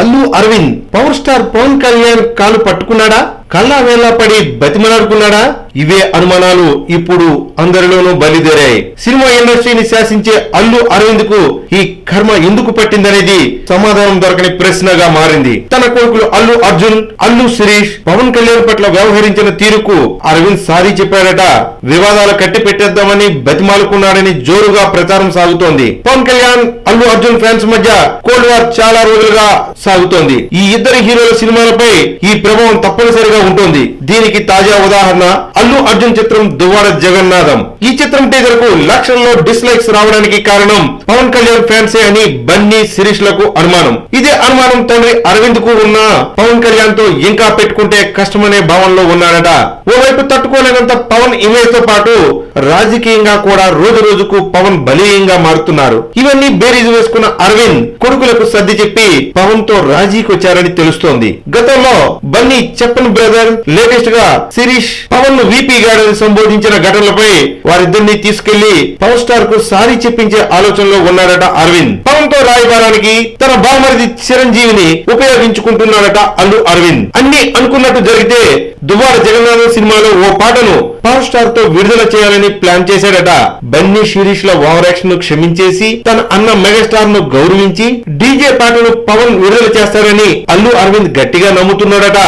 Allu Aravind power star Pawan Kalyan కాలు పట్టుకున్నాడా? కళ్ళ వేళ పడి బతిమలాడుకున్నాడా? ఇవే అనుమానాలు ఇప్పుడు అందరిలోనూ బలిదేరాయి. సినిమా ఇండస్ట్రీని శాసించే అల్లు అరవింద్కు ఈ కర్మ ఎందుకు పట్టిందనేది సమాధానం దొరకని ప్రశ్నగా మారింది. తన కొడుకులు అల్లు అర్జున్ అల్లు శిరీష్ పవన్ కళ్యాణ్ పట్ల వ్యవహరించిన తీరుకు అరవింద్ సారీ చెప్పాడట. వివాదాలు కట్టి పెట్టేద్దామని బతిమాలుకున్నాడని జోరుగా ప్రచారం సాగుతోంది. పవన్ కళ్యాణ్ అల్లు అర్జున్ ఫ్యాన్స్ మధ్య కోల్డ్ వార్ చాలా రోజులుగా సాగుతోంది. ఈ ఇద్దరు హీరోల సినిమాలపై ఈ ప్రభావం తప్పనిసరిగా ఉంటుంది. దీనికి తాజా ఉదాహరణ అల్లు అర్జున్ చిత్రం దువ్వాడ జగన్నాథం. ఈ చిత్రం టీజర్కు లక్షల్లో డిస్లైక్స్ రావడానికి కారణం పవన్ కళ్యాణ్ ఫ్యాన్సే అని బన్నీ శిరీష్లకు అనుమానం. ఇదే అనుమానం తండ్రి అరవింద్కు ఉన్న పవన్ కళ్యాణ్తో ఇంకా పెట్టుకుంటే కష్టమనే భావనలో ఉన్నాడట. ఓవైపు తట్టుకోలేనంత పవన్ ఇమేజ్తో పాటు రాజకీయంగా కూడా రోజు రోజుకు పవన్ బలీయంగా మారుతున్నారు. ఇవన్నీ బేరీజు వేసుకున్న అరవింద్ కొడుకులకు సర్ది చెప్పి పవన్తో రాజీకి వచ్చారని తెలుస్తోంది. గతంలో బన్నీ చెప్పన్ బ్రదర్ లేటెస్ట్గా శిరీష్ పవన్ను వీపీ గాడని సంబోధించిన ఘటనలపై వారిద్దరిని తీసుకెళ్ళి పవర్ స్టార్కు సారీ చెప్పించే ఆలోచనలో ఉన్నాడట అరవింద్. పవన్తో రాయబారానికి తన బావమరిది చిరంజీవిని ఉపయోగించుకుంటున్నాడట అల్లు అరవింద్. అన్ని అనుకున్నట్టు జరిగితే దువార జగన్నాథం సినిమాలో ఓ పాటను పవర్ స్టార్తో విడుదల చేయాలని ప్లాన్ చేశాడట. బన్నీ శిరీష్ ల ఓవరాక్షన్ను క్షమించేసి తన అన్న మెగాస్టార్ను గౌరవించి డీజే పాటను పవన్ విడుదల చేస్తారని అల్లు అరవింద్ గట్టిగా నమ్ముతున్నాడట.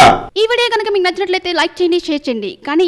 ఈ వీడియో కనుక మీకు నచ్చినట్లయితే లైక్ చేయండి షేర్ చేయండి. కానీ